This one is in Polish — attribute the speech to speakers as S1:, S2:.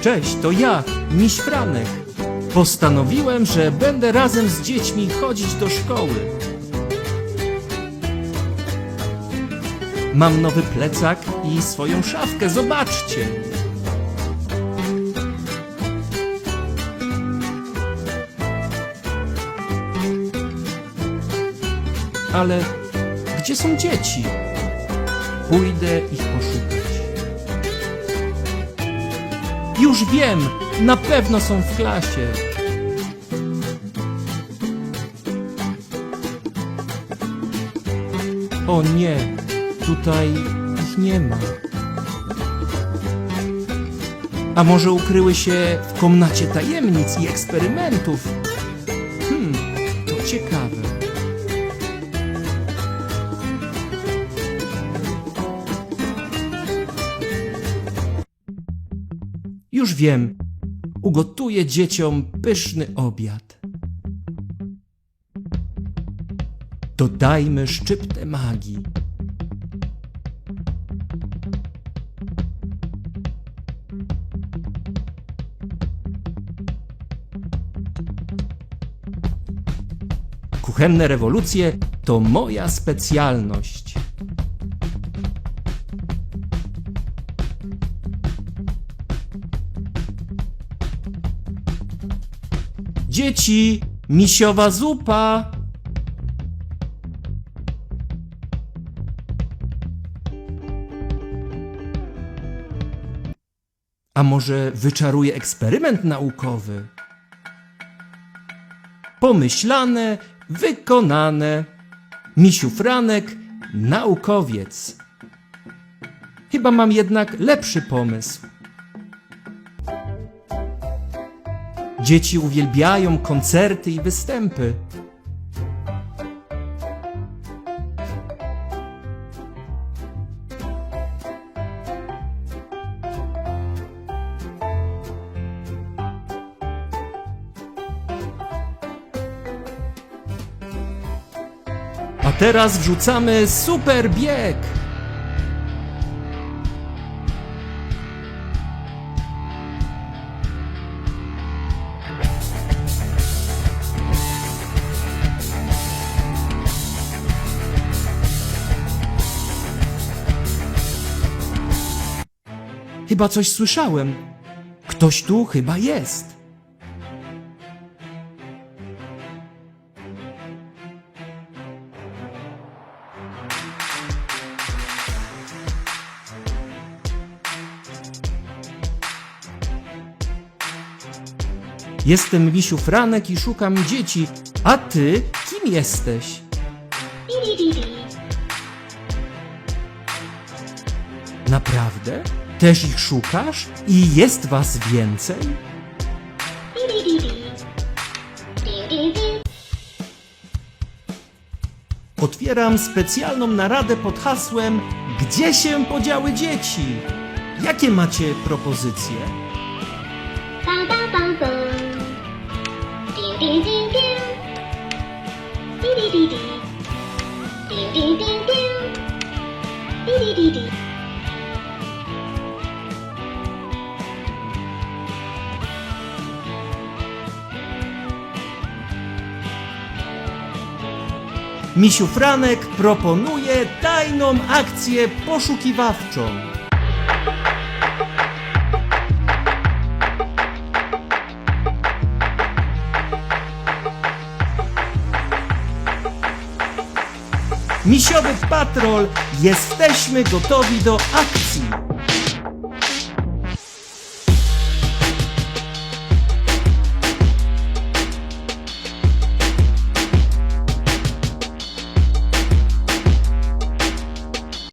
S1: Cześć, to ja, Miś Franek. Postanowiłem, że będę razem z dziećmi chodzić do szkoły. Mam nowy plecak i swoją szafkę, zobaczcie. Ale gdzie są dzieci? Pójdę ich poszukać. Już wiem, na pewno są w klasie. O nie, tutaj ich nie ma. A może ukryły się w komnacie tajemnic i eksperymentów? Już wiem, ugotuję dzieciom pyszny obiad. Dodajmy szczyptę magii. Kuchenne rewolucje to moja specjalność. Dzieci, misiowa zupa. A może wyczaruję eksperyment naukowy? Pomyślane, wykonane. Misiu Franek, naukowiec. Chyba mam jednak lepszy pomysł. Dzieci uwielbiają koncerty i występy. A teraz wrzucamy super bieg. Chyba coś słyszałem. Ktoś tu chyba jest. Jestem Misiu Franek i szukam dzieci. A ty kim jesteś? Naprawdę? Też ich szukasz? I jest was więcej? Otwieram specjalną naradę pod hasłem Gdzie się podziały dzieci? Jakie macie propozycje?
S2: Dee dee dee dee.
S1: Misiu Franek proponuje tajną akcję poszukiwawczą. Misiowy patrol, jesteśmy gotowi do akcji.